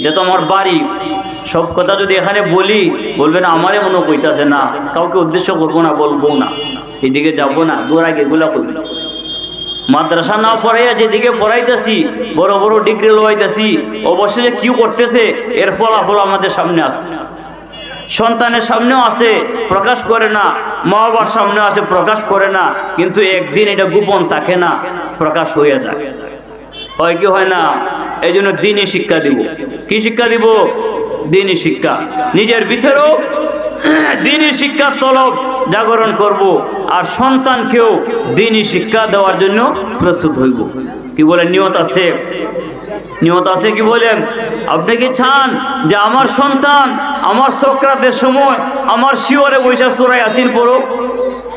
এটা তো আমার বাড়ি। সব কথা যদি এখানে বলি, বলবেন আমারে মনে কইতাছে না, কাউকে উদ্দেশ্য করব না, বলব না। এদিকে যাব না, দূর আগে এগুলা করব মাদ্রাসা না পড়াইয়া যেদিকে পড়াইতেছি, বড় বড় ডিগ্রি লোয়াইতেছি অবশ্যই কি করতেছে, এর ফলাফল আমাদের সামনে আছে। সন্তানের সামনেও আছে, প্রকাশ করে না। মা বাবার সামনেও আছে, প্রকাশ করে না। কিন্তু একদিন এটা গোপন থাকে না, প্রকাশ হয়ে যায়। হয় কি হয় না? এই জন্য দিনই শিক্ষা দিব। কি শিক্ষা দিব? দিনই শিক্ষা। নিজের ভিতরেও দিনই শিক্ষার তলব জাগরণ করব আর সন্তানকেও দিনই শিক্ষা দেওয়ার জন্য প্রস্তুত হইব। কি বলে নিয়ত আছে? নিয়ত আছে কি বলেন? আপনি কি চান যে আমার সন্তান, আমার সক্রাতের সময় আমার শিওরে বৈশা সোরাই আসিন পড়ো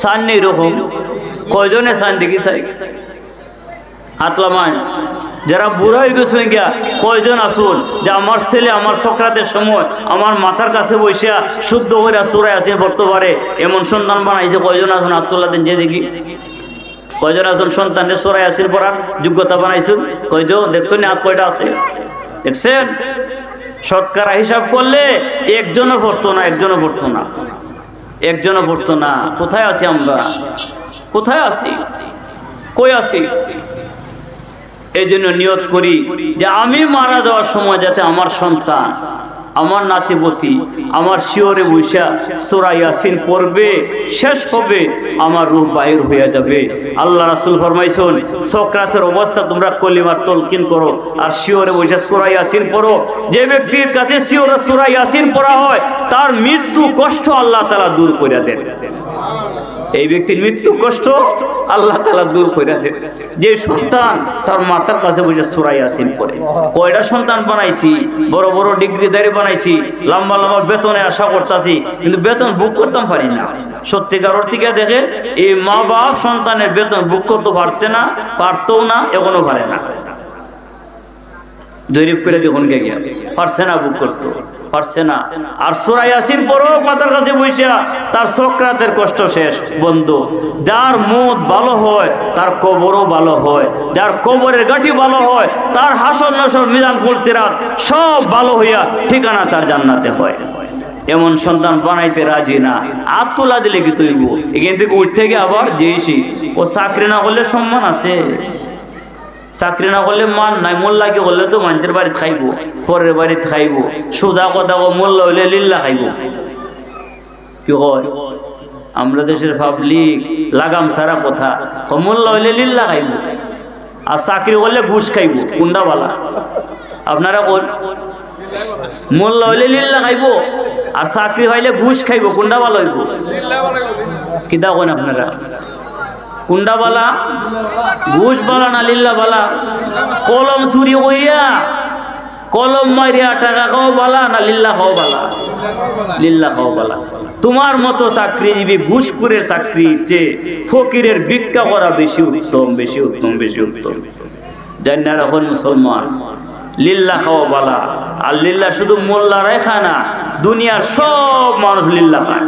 সান নেই রকম কয়জনে সান দেখি সাই হাতলামায় যারা বুড়া হয়ে গেছে গিয়া কয়জন আসুন? যে আমার ছেলে, আমার সক্রাতের সময় আমার মাথার কাছে বৈশা শুদ্ধ করে সুরাই আসিন পড়তে পারে। এমন সন্তান বানাইছে, কয়জন আসুন? আবদুল্লাহ দিন যে দেখি। কয়জন আসুন? সন্তানের সোরাই আসির পড়ার যোগ্যতা বানাইছুন। কয়জন? দেখছ হাত কয়টা আছে? দেখছেন? শতকরা হিসাব করলে একজনও পড়তো না, একজনও পড়তো না। একজনও পড়তো না। কোথায় আছি আমরা? কোথায় আছি? কই আছি? এই জন্য নিয়ত করি যে আমি মারা যাওয়ার সময় যাতে আমার সন্তান, আমার নাতিপতি, আমার শিওরে বৈশা সোরা ইয়াসিন পড়বে, শেষ হবে, আমার রূপ বাহির হয়ে যাবে। আল্লাহ রাসুল ফরমাইছুন, সক্রাতের অবস্থা তোমরা কলিমার তলকিন করো আর শিওরে বৈশা সোরা ইয়াসিন পড়ো। যে ব্যক্তির কাছে শিওরে সোরা ইয়াসিন পড়া হয়, তার মৃত্যু কষ্ট আল্লাহ তালা দূর করে দেন। এই ব্যক্তির মৃত্যু কষ্ট আল্লাহ তালা দূর করে দেন। যে সন্তান তার মাতার কাছে বসে সুরাই আসিন করে কয়টা সন্তান বানাইছি? বড় বড় ডিগ্রি দাঁড়িয়ে বানাইছি, লম্বা লম্বা বেতনে আশা করতেছি, কিন্তু বেতন বুক করতাম পারি না। সত্যিকার অর্থিকে দেখেন, এই মা বাপ সন্তানের বেতন বুক করতে পারছে না, পারতেও না, এখনও পারে না। জরিপ করে দেখুন গে গিয়া পারছে না বুক করতে। পারছে না। আর সুরাই আসির পরও মাথার কাছে বসিয়া তার সক্রাতের কষ্ট শেষ। বন্ধু, যার মুদ ভালো হয়, তার কবরও ভালো হয়। যার কবরের গাঠি ভালো হয়, তার হাসন নসর মিজান ফুলচিরাত সব ভালো হইয়া ঠিকানা তার জান্নাতে হয়। এমন সন্তান বানাইতে রাজি না। আর দিলে কি তৈব? এখান থেকে উঠতে গিয়ে আবার যেয়েছি ও চাকরি না করলে সম্মান আছে। চাকরি না করলে মান নাই মোল্লাকে করলে তো মানুষের বাড়িতে খাইব, পরের বাড়িতে খাইব, সোজা কথা মোল্লা হইলে লিল্লা খাইব। কি আমরা দেশের পাবলিক লাগাম সারা কথা। মোল্লা হইলে লিল্লা খাইব। আর চাকরি করলে ঘুষ খাইব কুন্ডাবালা আপনারা বল মোল্লা হইলে লিল্লা খাইব, আর চাকরি হইলে ঘুষ খাইব কুন্ডাবালা হইব। কিতা কোন আপনারা? কুন্ডা বালা, ঘুষ বালা না লিল্লা বালা? কলম চুরি কইয়া কলম মারিয়া টাকা খাও বালা না লিল্লা খাও বালা? লিল্লা খাও বালা। তোমার মতো চাকরিজীবী ঘুষখুরের চাকরি যে ফকিরের ভিক্ষা করা বেশি উত্তম বেশি উত্তম বেশি উত্তম। জানি না এখন মুসলমান, লিল্লা খাওয়া বালা। আর লিল্লা শুধু মোল্লারাই খায় না, দুনিয়ার সব মানুষ লিল্লা খায়।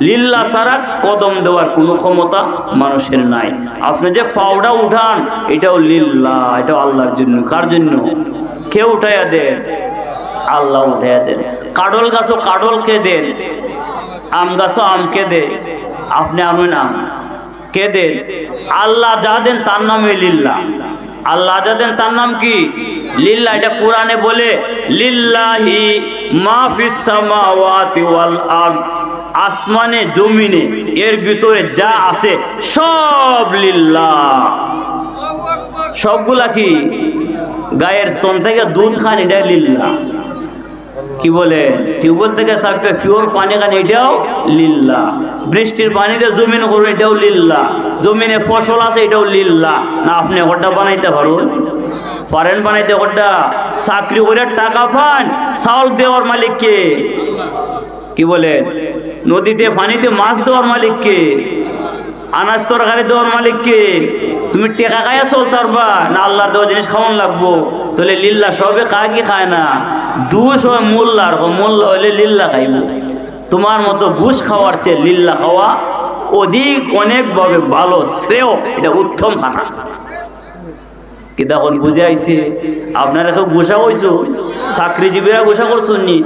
লিল্লা ছাড়া কদম দেওয়ার কোনো ক্ষমতা মানুষের নাই। আপনি যে পাউডা উঠান, এটাও লিল্লা, এটাও আল্লাহর জন্য। কার জন্য? কে উঠাইয়া দেন? আল্লাহ উঠাইয়া দেন। কাডল গাছও কাডলকে দেন, আম গাছও আমকে দে আপনি আমি। নাম কে দেন? আল্লাহ যা দেন তার নামে লিল্লা। আল্লাহ যা দেন তার নাম কি? লিল্লা, এটা কোরআনে বলে, লিল্লাহি মাফিস সামাওয়াতি ওয়াল আরদ। আসমানে, জমিনে, এর ভিতরে যা আছে সব লিল্লা সবগুলা কি গায়ের তন থেকে দুধ খান এটা লিল্লা কি বলে? টিউবওয়েল থেকে সাপটা পিওর পানি খান, এটাও লিল্লা বৃষ্টির পানিতে জমিন করুন, এটাও লিল্লা জমিনে ফসল আছে, এটাও লিল্লা না, আপনি ওটা বানাইতে পারুন। পারেন বানাইতে ওটা চাকরি করে টাকা পান, চাউল দেওয়ার মালিককে। কি বলে? নদীতে পানিতে মাছ দেওয়ার মালিককে, আনাজ তরকারি দেওয়ার মালিককে, তুমি টেকা খাইয়া চলতে পারবা না আল্লাহর দেওয়া জিনিস খাওয়ান লাগবো। তাহলে লিল্লা সবে খায় কি খায় না? দুষ হয় মোল্লার মোল্লা হইলে লিল্লা খাইব। তোমার মতো ঘুষ খাওয়ার চেয়ে লিল্লা খাওয়া অধিক, অনেকভাবে ভালো, শ্রেয়, এটা উত্তম খানা। কি তখন বুঝাইছে, আপনারা কেউ গোসা হইছো, চাকরিজীবীরা গোসা করছেন নি,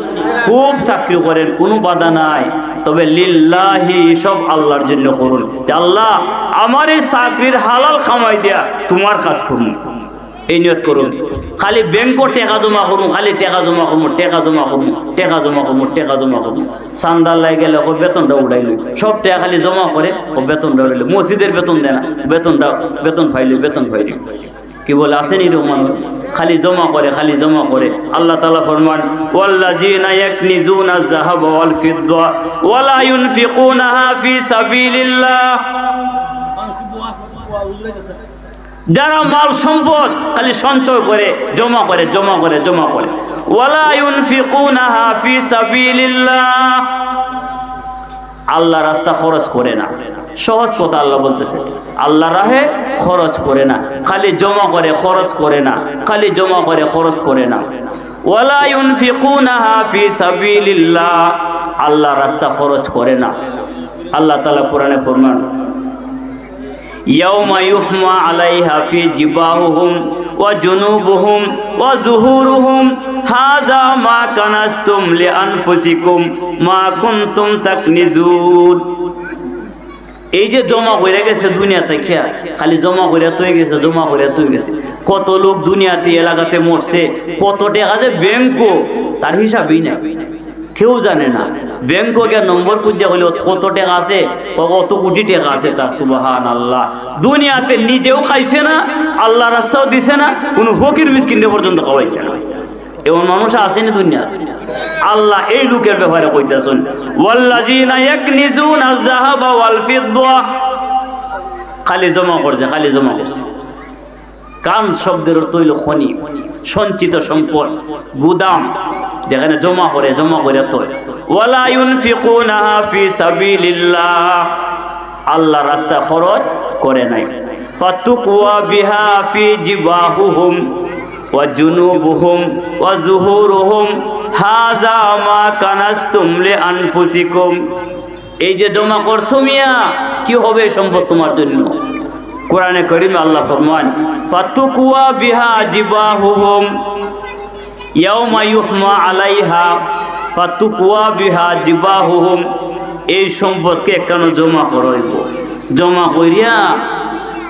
খুব চাকরি করেন, কোনো বাধা নাই, তবে লিল্লাহি সব আল্লাহর জন্য করুন। আল্লাহ, আমার এই চাকরির হালাল খামাই দেয়া তোমার কাজ করুন। এই নিয়ত করুন। খালি ব্যাংকও টেকা জমা করুন, খালি টেকা জমা করব টেকা জমা করব টেকা জমা করব টেকা জমা করব চান্দার লাই গেলে ও বেতনটা উঠাইল সব টাকা খালি জমা করে ও বেতনটা উঠাইল মসজিদের বেতন দেয় না, বেতনটা, বেতন ফাইল বেতন ফাইল। কি বলে, আসেনি রহমান খালি জমা করে, খালি জমা করে। আল্লাহ তালা ফরমান ওয়াল ফিদ্দা যারা মাল সম্পদ খালি সঞ্চয় করে, জমা করে জমা করে জমা করে। ওয়ালা ইউনফিকুনাহা ফি সাবিলিল্লাহ। আল্লাহ রাস্তা খরচ করে না। সহজ কথা আল্লাহ বলতেছে, আল্লাহ রাহে খরচ করে না। খালি জমা করে, খরচ করে না। খালি জমা করে, খরচ করে না। ওয়ালা ইউনফিকুনাহা ফি সাবিলিল্লাহ। আল্লাহ রাস্তা খরচ করে না। আল্লাহ তাআলা কোরআনে ফরমান, ইয়াউমা ইউহমা আলাইহা ফি জিবাহুহুম ওয়া জুনুবুহুম ওয়া যুহুরুহুম হাযা মা কানাস্তুম লিআনফুসিকুম মা কুনতুম তাকনিজুন। এই যে জমা করে গেছে দুনিয়াতে খেয়া খালি জমা করে তৈ গেছে, জমা করে তৈ গেছে। কত লোক দুনিয়াতে এলাকাতে মরছে, কত টাকা যে ব্যাংকও তার হিসাবই না কেউ জানে না। ব্যাংক গিয়ে নম্বর খুঁজে হলে কত টাকা আছে, কত কোটি টাকা আছে তার সুবাহান আল্লাহ দুনিয়াতে নিজেও খাইছে না, আল্লাহ রাস্তাও দিছে না, কোনো ফকির মিসকিনকে পর্যন্ত খাওয়াইছে না। এমন মানুষ আসেনি দুনিয়া। আল্লাহ এই লোকের ব্যাপারে কইতেছেন, ওয়াল্লাযিনা ইয়াকনিজুনা আয-যাহাবা ওয়াল ফিদ্দা। খালি জমা করছে, খালি জমা করছে। কান শব্দের অর্থ হইল খনি, সঞ্চিত সম্পদ, গুদাম, যেখানে জমা করে জমা করে তো ওয়ালা ইউনফিকুনাহা ফি সাবিলিল্লাহ। আল্লাহ রাস্তা খরচ করে নাই। ফাতুকওয়া বিহা ফি জিবাহুহুম। জুহুরুহুম, হাযা মা কানাসতুম লি আনফুসিকুম এই যে জমা করছ মিয়া, কি হবে সম্পদ তোমার জন্য? কোরআনে করিম আল্লাহ ফরমান ফাতুকুয়া বিহা জিবাহুহুম, ইয়াউমা ইউহমা আলাইহা, ফাতুকুয়া বিহা জিবাহুহুম। এই সম্পদকে কেন জমা করাইব? জমা করিয়া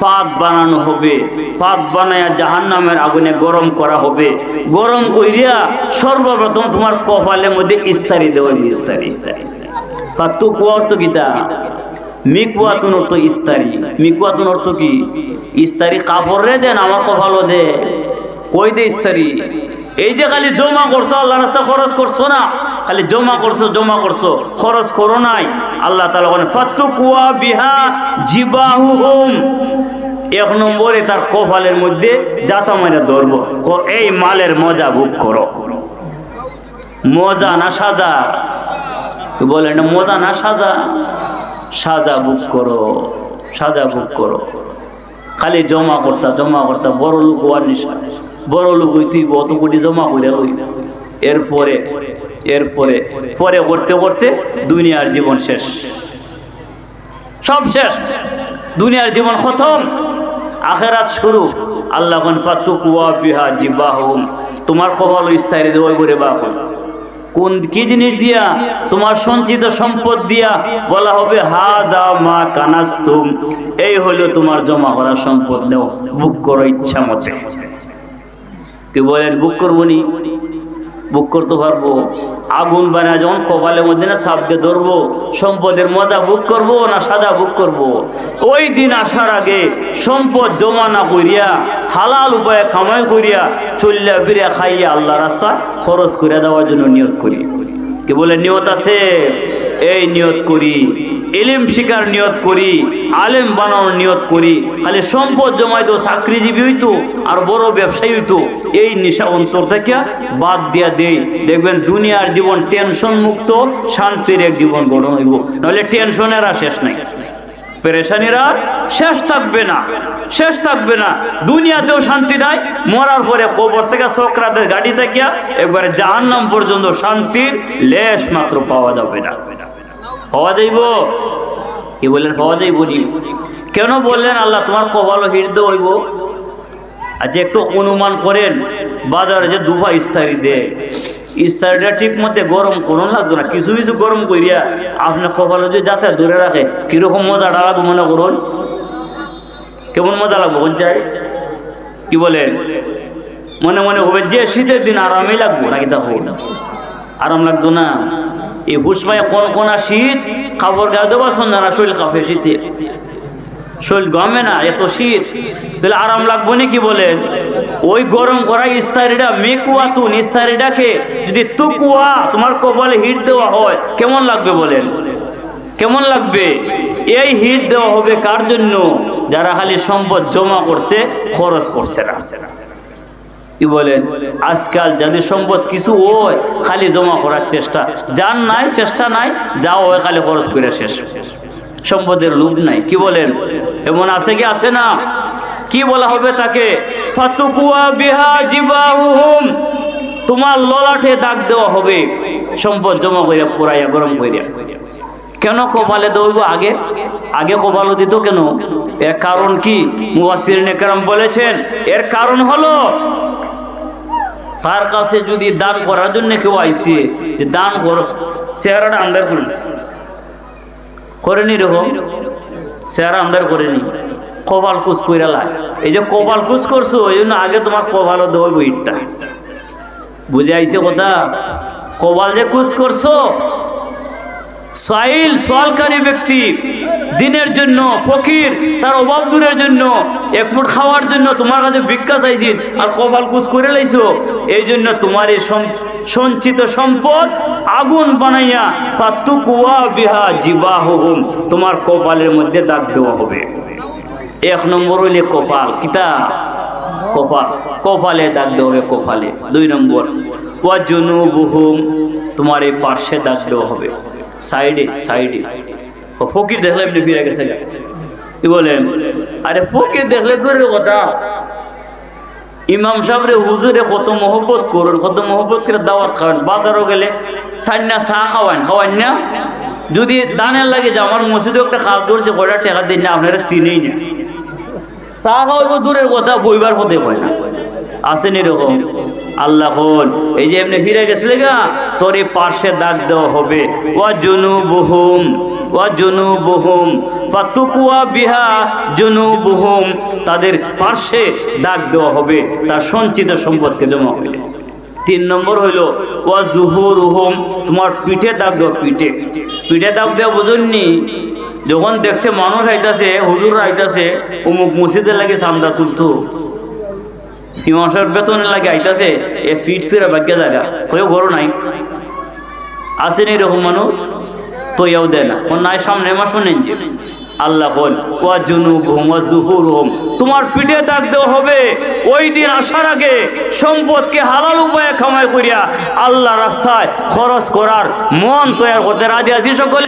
পাক বানানো হবে। পাক বানায়া জাহান্নামের আগুনে গরম করা হবে। গরম করিয়া সর্বপ্রথম তোমার কপালের মধ্যে ইস্তারি দেওয়া ইস্তারি ইস্তারি। ফাতুকুয়া অর্থ গীতা মিকুয়াতুন অর্থ ইস্তারি। মিকুয়াতুন অর্থ কি? ইস্তারি কাপড় রে দেন, আমার কপালও দে। কই দে ইস্তারি? এই যে খালি জমা করছ, আল্লাহ রাস্তা খরচ করছ না? খালি জমা করছ জমা করছ, খরচ করো নাই। আল্লাহ তালা ফাত্তু কুয়া বিহা জিবাহুহুম। এক নম্বরে তার কপালের মধ্যে জাতা মারে ধরবো। এই মালের মজা ভোগ করো। মজা না সাজা? বলেন মজা না সাজা। সাজা বুক করো, সাজা বুক করো। খালি জমা করতা জমা করতা, বড় লোক হওয়ার নিশা। বড় লোক হই তুই অত কোটি জমা করে লই এরপরে এরপরে, পরে করতে করতে দুনিয়ার জীবন শেষ। সব শেষ। দুনিয়ার জীবন খতম। আখেরাত শুরু। আল্লাহ ফাতুকুয়া বিহা জিবাহুম তোমার কপাল স্থায়ী দেওয়া করে বাহুল কোন কি জিনিস দিয়া তোমার সঞ্চিত সম্পদ দিয়া বলা হবে হা দা মা কানাস্তুম এই হলো তোমার জমা করা সম্পদ নেও। বুক করো ইচ্ছা মতে। কি বলেন, বুক করব নি? বুক করতে পারব। আগুন বানা যখন কপালের মধ্যে না সাপ দিয়ে ধরবো, সম্পদের মজা বুক করব না সাদা বুক করব? ওই দিন আসার আগে সম্পদ জমা না করিয়া, হালাল উপায়ে কামাই করিয়া, চল্লা ফিরিয়া খাইয়া আল্লাহ রাস্তা খরচ করে দেওয়ার জন্য নিয়োগ করি। কি বলে নিয়ত আছে? এই নিয়ত করি। এলিম শিকার নিয়ত করি, আলেম বানানোর নিয়ত করি, খালি সম্পদ জমাই তো চাকরিজীবী হইতো, আর বড় ব্যবসায়ী হইতো, এই নেশা অন্তর থেকে বাদ দিয়া দেই। দেখবেন দুনিয়ার জীবন টেনশন মুক্ত, শান্তির এক জীবন গঠন হইব। নাহলে টেনশনের আর শেষ নাই। পেরেশানিরা শেষ থাকবে না, শেষ থাকবে না। দুনিয়াতেও শান্তি নাই, মরার পরে কবর থেকে সক্রাতের গাড়ি থেকে একবারে জাহান্নাম পর্যন্ত শান্তির লেশ মাত্র পাওয়া যাবে না। পাওয়া যাইব? কি বললেন পাওয়া যাইব নি? কেন বললেন আল্লাহ তোমার কপাল হৃদয় হইব? আর যে একটু অনুমান করেন। বাজারে যে দুভা ইস্তারি দেয় ইস্তারিটা ঠিক মতে গরম করুন লাগতো না। কিছু কিছু গরম করিয়া আপনি কপালে যদি যাতে ধরে রাখে কীরকম মজাটা লাগবে মনে করুন? কেমন মজা লাগবে কোন যায় কি বলেন? মনে মনে হবে যে শীতের দিন আরামই লাগবো নাকি তা আরাম লাগতো না? এই হুসমায় কোন কোন শীত কাপড় গায়ে দেবো সন্ধ্যা শরীর কাপে শীতে। শরীর গমে না, এত শীত। তাহলে আরাম লাগবো নাকি বলেন ওই গরম করা ইস্তারিটা, মেকুয়া তুন ইস্তারিটাকে যদি তুকুয়া, তোমার কপালে হিট দেওয়া হয়, কেমন লাগবে বলেন কেমন লাগবে? এই হিট দেওয়া হবে কার জন্য? যারা খালি সম্পদ জমা করছে, খরচ করছে না। কি বলেন আজকাল যাদের সম্পদ কিছু হয় খালি জমা করার চেষ্টা। যার নাই, চেষ্টা নাই যাও হয় খালি খরচ করে শেষ। সম্পদের লোভ নাই, কি বলেন? এমন আছে কি? আছে না? কি বলা হবে তাকে? ফাতুকুয়া বিহা জিবাহুম তোমার ললাটে দাগ দেওয়া হবে। সম্পদ জমা করিয়া পুরাইয়া, গরম করিয়া কেন কপালে দৌড়ব আগে? আগে কপালও দিত কেন? এর কারণ কি? মুবাসির নেকরাম বলেছেন, এর কারণ হলো তার কাছে যদি দান করার জন্য কেউ আইসি, যে দান কর, চেহারাটা আন্দার করে করেনি রকম চেহারা আন্দার করেনি কপাল কুচ কইরা লাগে এই যে কপাল কুচ করছ, ওই জন্য আগে তোমার কপালও দেবো ইটটা। বুঝে আইসে কথা? কপাল যে কুচ করছ সাইল সোয়ালকারী ব্যক্তি, দিনের জন্য ফকির, তার অভাব দূরের জন্য এক মুঠ খাওয়ার জন্য তোমার কাছে ভিক্ষা চাইছি, আর কপাল কুচ করে লাইছো। এই জন্য তোমার এই সঞ্চিত সম্পদ আগুন বানাইয়া ফাতু কুয়া বিহা জিবা হুম তোমার কপালের মধ্যে দাগ দেওয়া হবে। এক নম্বর হইলে কপাল, কিতা? কপাল। কপালে দাগ দেওয়া হবে, কপালে। দুই নম্বর ওয়া জুনুবুহুম তোমার এই পার্শ্বে দাগ দেওয়া হবে। সাইডে সাইডে। ফকির দেখলে এমনি ফিরে গেছে কি বলেন? আরে ফকির দেখলে দূরের কথা। ইমাম সাহেবরে হুজুরে কত মহব্বত করুন, কত মহব্বত করে দাওয়াত খাওয়ান। বাজারও গেলে ঠান্ডা চা খাওয়ান খাওয়ান না? যদি দানের লাগে যে আমার মসজিদে একটা কাজ ধরছে, কয়টা টাকা দিন না, আপনারা চিনেই না। চা খাওয়াবো দূরের কথা, বইবার হতে হয় না। আসেন এরকম। আল্লাহ হন এই যে এমনি ফিরে গেছিলে গা, তোর এই পার্শ্বে দাগ দেওয়া হবে। ও জুনু বহুম তাদের পার্শ্বে দাগ দেওয়া হবে, তার সঞ্চিত সম্পদকে জমা হইলে। তিন নম্বর হইল, ওয়া জুহুর উহুম তোমার পিঠে দাগ দেওয়া পিঠে। পিঠে দাগ দেওয়া বুঝুননি? যখন দেখছে মানুষ আইতাছে, হুজুর আইতাছে অমুক মসজিদের লাগে সামদা তুলতো। বেতনের লাগে আইতাছে, এ ফিট জায়গা ঘর নাই। তো এও দেয় না। নাই সামনে শোনেন যে আল্লাহ বল ওয়া জুনুবহুম, ওয়া জুহুরুহুম। তোমার পিঠে দাগ দেওয়া হবে। ওই দিন আসার আগে সম্পদকে হালাল উপায়ে কামাই করিয়া আল্লাহ রাস্তায় খরচ করার মন তৈরি করতে রাজি আছি সকলে।